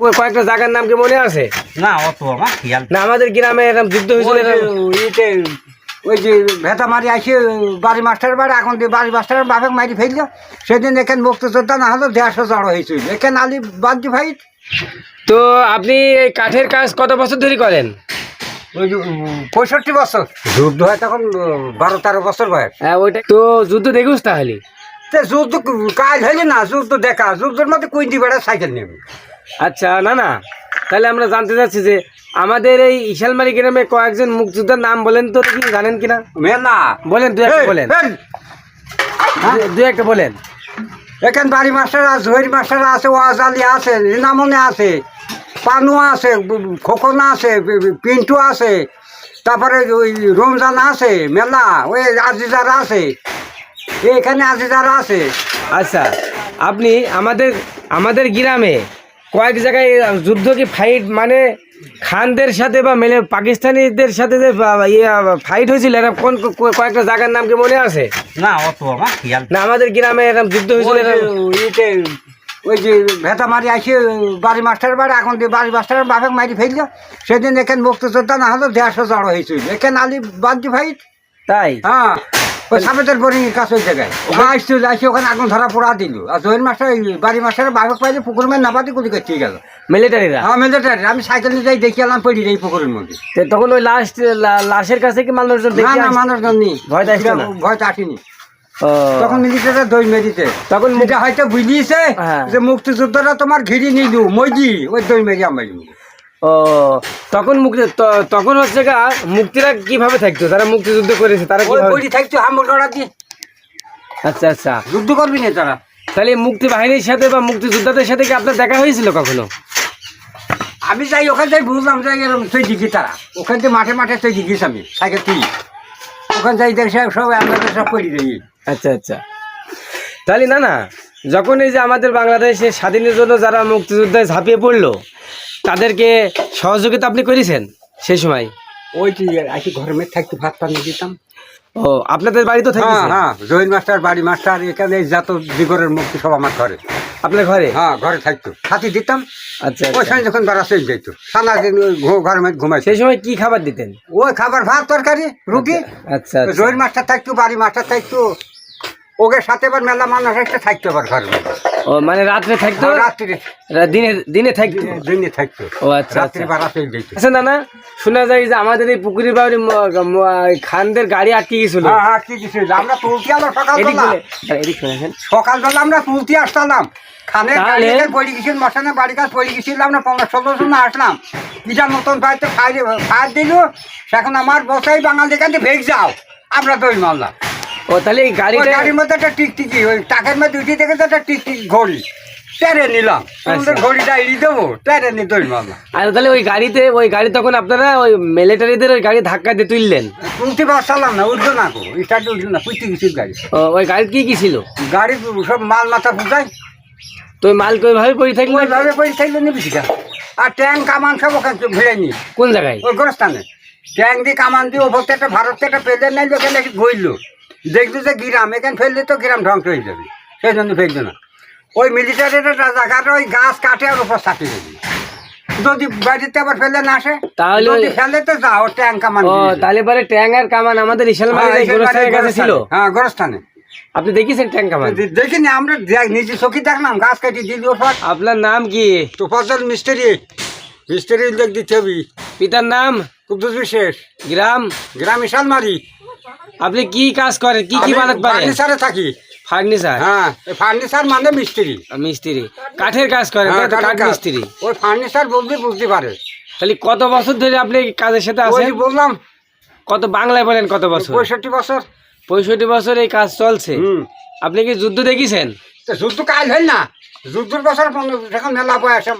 কয়েকটা জায়গার নাম কি মনে আছে? না অত আমার খেয়াল না আমাদের গ্রামে এরকম যুদ্ধ হয়েছিল ওই যে যে ভেতা মারি আসে বাড়ি মাস্টার বাড়ি এখন দিয়ে বাড়ি মাস্টার বাপেক মারি ফেলল সেদিন এখানে মুক্তিযোদ্ধা না হলো দেড়শো জড়ো হয়েছিল এখানে আলি বাদ ভাই। তো আপনি এই কাঠের কাজ কত বছর ধরে করেন? ওই পঁয়ষট্টি বছর। যুদ্ধ হয় তখন বারো তেরো বছর বয়স। হ্যাঁ ওইটা তো যুদ্ধ দেখুস তাহলে। তে যুদ্ধ কাজ হইলে না যুদ্ধ দেখা যুদ্ধের মধ্যে কুইন্টি বেড়া সাইকেল নেবে। আচ্ছা না না তাহলে আমরা জানতে চাচ্ছি যে আমাদের এই ইশালমারি গ্রামে কয়েকজন মুক্তিযোদ্ধার নাম বলেন তো কি জানেন কিনা? মেলা। বলেন দু একটা বলেন। দু- দু একটা বলেন। এখানে বাড়ি মাস্টার আছে জহির মাস্টার আছে ওয়াজ আলী আছে রিনামনে আছে পানু আছে খোকনা আছে পিন্টু আছে তারপরে ওই রমজান আছে মেলা ওই আজিজারা আছে এখানে আজিজারা আছে। আচ্ছা আপনি আমাদের আমাদের গ্রামে কয়েক জায়গায় যুদ্ধ কি ফাইট মানে খানদের সাথে বা মেলে পাকিস্তানিদের সাথে যে ইয়ে ফাইট হয়েছিল? এরকম কোন কয়েকটা জায়গার নাম কি মনে আছে? না অত আমার খেয়াল না আমাদের গ্রামে এরকম যুদ্ধ হয়েছিল ওই যে ওই যে ভেতা মারি আসে বাড়ি মাস্টার বাড়ি এখন দিয়ে বাড়ি মাস্টার বাপেক মারি ফেলল সেদিন এখানে মুক্তিযোদ্ধা না হলো দেড়শো জড়ো হয়েছিল। এখানে আলি বাদ ফাইট তাই? হ্যাঁ। ওই সাবেতের বোরিং ওই জায়গায়। আসছিল আসি ওখানে আগুন ধরা পোড়া দিল। আর জহির মাস্টার বাড়ি মাস্টারের বাঘক পাইলে পুকুর মেয়ে নাবাদি গুলি করতে গেল। মিলিটারিরা হ্যাঁ মিলিটারি আমি সাইকেল নিয়ে যাই দেখি এলাম পড়ি এই পুকুরের মধ্যে। তখন ওই লাশ লাশের কাছে কি মানুষজন না দেখে না মানুষজন নেই। না? ভয়টা আসেনি। তখন মিলিটারি দই মেরিতে তখন মুখ- হয়তো বুঝিয়েছে হ্যাঁ। যে মুক্তিযোদ্ধারা তোমার ঘিরি নিলু মজি। ওই দই মেরি আমি ও তখন মুক্তি তখন হচ্ছে গা মুক্তিরা কীভাবে থাকতো? তারা মুক্তিযুদ্ধ করেছে তারা থাকতো হামল করা দিয়ে। আচ্ছা আচ্ছা। যুদ্ধ করবি না তারা। তাহলে মুক্তি বাহিনীর সাথে বা মুক্তিযোদ্ধাদের সাথে কি আপনার দেখা হয়েছিল কখনো? আমি যাই ওখান থেকে বুঝলাম যে এরকম তুই দিঘি তারা। ওখান থেকে মাঠে মাঠে তুই দিঘিস আমি সাইকেল তুই ওখান থেকে দেখে সব আমাদের সব করি দিই আচ্ছা আচ্ছা। তাহলে না না যখন এই যে আমাদের বাংলাদেশে স্বাধীনের জন্য যারা মুক্তিযোদ্ধায় ঝাঁপিয়ে পড়ল তাদেরকে সহযোগিতা আপনি করেছেন সেই সময়? ওই আজকে ঘরের মেয়ে থাকতে ভাত পানি দিতাম। ও আপনাদের বাড়ি তো হ্যাঁ হ্যাঁ জহির মাস্টার বাড়ি মাস্টার এখানে যত দিগরের মুক্তি সব আমার ঘরে। আপনার ঘরে? হ্যাঁ ঘরে থাকতো। খাতি দিতাম। আচ্ছা ওই আচ্ছা। সময় যখন বেড়া চলে যেত সারা দিন ওই ঘু- ঘরের সেই সময় কি খাবার দিতেন? ওই খাবার ভাত তরকারি রুটি। আচ্ছা আচ্ছা। জহির মাস্টার থাকতো বাড়ি মাস্টার থাকতো। ওকে সাথে এবার মেলা মানুষ একটা থাকতো আবার ঘরে। ও মানে রাত্রে থাকতো? রাত্রি। দিনে দিনে থাকতো? দিনে থাকতো। ও আচ্ছা রাত্রি আচ্ছা। বাড়া চলে যেত আচ্ছা না না শোনা যায় যে আমাদের এই পুকুরি বাড়ি খানদের গাড়ি আটকে গেছিল। হ্যাঁ হ্যাঁ কি কিছু আমরা তুলতে আলো এদিক সকালবেলা এদিক শুনেছেন সকালবেলা আমরা তুলতে আসতাম। খানের? গাড়ি পড়ে গেছিল মশানে বাড়ি কাজ পড়ে গেছিলাম আমরা পনেরো ষোলো জন আসলাম। ইটার মতন বাড়িতে ফায়ার ফায়ার দিল। এখন আমার বসাই বাঙালি থেকে ভেগ যাও। আমরা দই মারলাম। ও তাহলে এই গাড়িটা গাড়ির মধ্যে একটা টিকটিকি ওই টাকের মধ্যে উঠে থেকে একটা টিকটিকি ঘড়ি। টেরে নিলাম। আচ্ছা। ঘড়িটা এড়িয়ে দেবো টেরে নি দই আর তাহলে ওই গাড়িতে ওই গাড়ি তখন আপনারা ওই মিলিটারিদের ওই গাড়ি ধাক্কা দিয়ে তুললেন? তুলতে পারছিলাম না উঠল না গো স্টার্ট উঠল না পুঁতে গেছিল গাড়ি। ও, ওই গাড়ি কি কি ছিল? গাড়ি সব মাল মাথা বুঝাই। তো ওই মাল ওইভাবে পড়ে থাকল? ওইভাবে করে থাকলে নিবি সেটা আর ট্যাঙ্ক কামান সব ওখানে ভিড়ে নি কোন জায়গায়? ওই গোরস্থানে। ট্যাঙ্ক দিয়ে কামান দিয়ে ওপর একটা ভারত থেকে একটা প্লেন নাই ওখানে গইল দেখল যে গ্রাম এখানে ফেললে তো গ্রাম ধ্বংস হয়ে যাবে। সেই জন্য ফেলল না। ওই মিলিটারির জায়গাটা ওই গাছ কাটে আর উপর চাপিয়ে দেবে যদি বাড়িতে আবার ফেলে না আসে তাহলে যদি ফেলে তো যাও ট্যাঙ্ক কামান ও তাহলে পরে ট্যাং আর কামান আমাদের হ্যাঁ, ইশালমারি গোরস্থানের কাছে ছিল? হ্যাঁ গোরস্থানে। আপনি দেখেছেন ট্যাং কামান? দেখিনি আমরা নিজে চোখে দেখলাম গাছ কাটি দিল ওপর আপনার নাম কি? তো ফসল মিস্ত্রি। মিস্ত্রি উল্লেখ দিতে হবে। পিতার নাম? কুদ্দুস বিশেষ। গ্রাম? গ্রাম ইশালমারি আপনি কি কাজ করেন? কি কি বানাতে পারেন? ফার্নিচারে থাকি। ফার্নিচার? হ্যাঁ ফার্নিচার মানে মিস্ত্রি। মিস্ত্রি। কাঠের কাজ করেন হ্যাঁ? কাঠ মিস্ত্রি। ওই ফার্নিচার বলতে বুঝতে পারে। তাহলে কত বছর ধরে আপনি কাজের সাথে আছেন? বললাম কত বাংলায় বলেন কত বছর? পঁয়ষট্টি বছর। পঁয়ষট্টি বছর এই কাজ চলছে। হুম। আপনি কি যুদ্ধ দেখেছেন? তো যুদ্ধ কাল হয় না। যুদ্ধের বছর এখন মেলা বয়স